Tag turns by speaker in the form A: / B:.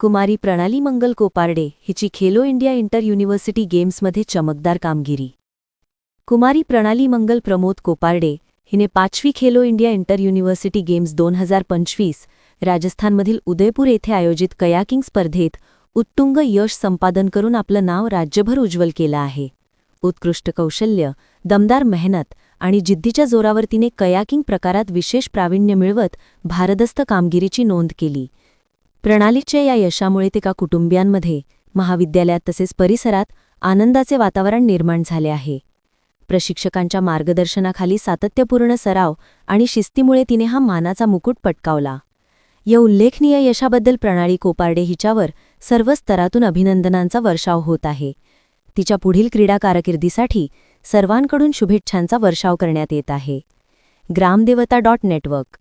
A: कुमारी प्रणाली मंगल कोपार्डे हिची Khelo India inter university गेम्समध्ये चमकदार कामगिरी. कुमारी प्रणाली मंगल प्रमोद कोपार्डे हिने पाचवी Khelo India inter university games दोन हजार पंचवीस राजस्थानमधील उदयपूर येथे आयोजित कयाकिंग स्पर्धेत उत्तुंग यश संपादन करून आपलं नाव राज्यभर उज्ज्वल केलं आहे. उत्कृष्ट कौशल्य दमदार मेहनत आणि जिद्दीच्या जोरावर तिने कयाकिंग प्रकारात विशेष प्रावीण्य मिळवत भारदस्त कामगिरीची नोंद केली. प्रणालीच्या या यशामुळे तिका कुटुंबियांमध्ये महाविद्यालयात तसेच परिसरात आनंदाचे वातावरण निर्माण झाले आहे. प्रशिक्षकांच्या मार्गदर्शनाखाली सातत्यपूर्ण सराव आणि शिस्तीमुळे तिने हा मानाचा मुकुट पटकावला. या उल्लेखनीय यशाबद्दल प्रणाली कोपार्डे हिच्यावर सर्व स्तरातून अभिनंदनांचा वर्षाव होत आहे. तिच्या पुढील क्रीडा कारकिर्दीसाठी सर्वांकडून शुभेच्छांचा वर्षाव करण्यात येत आहे. ग्रामदेवता डॉट नेटवर्क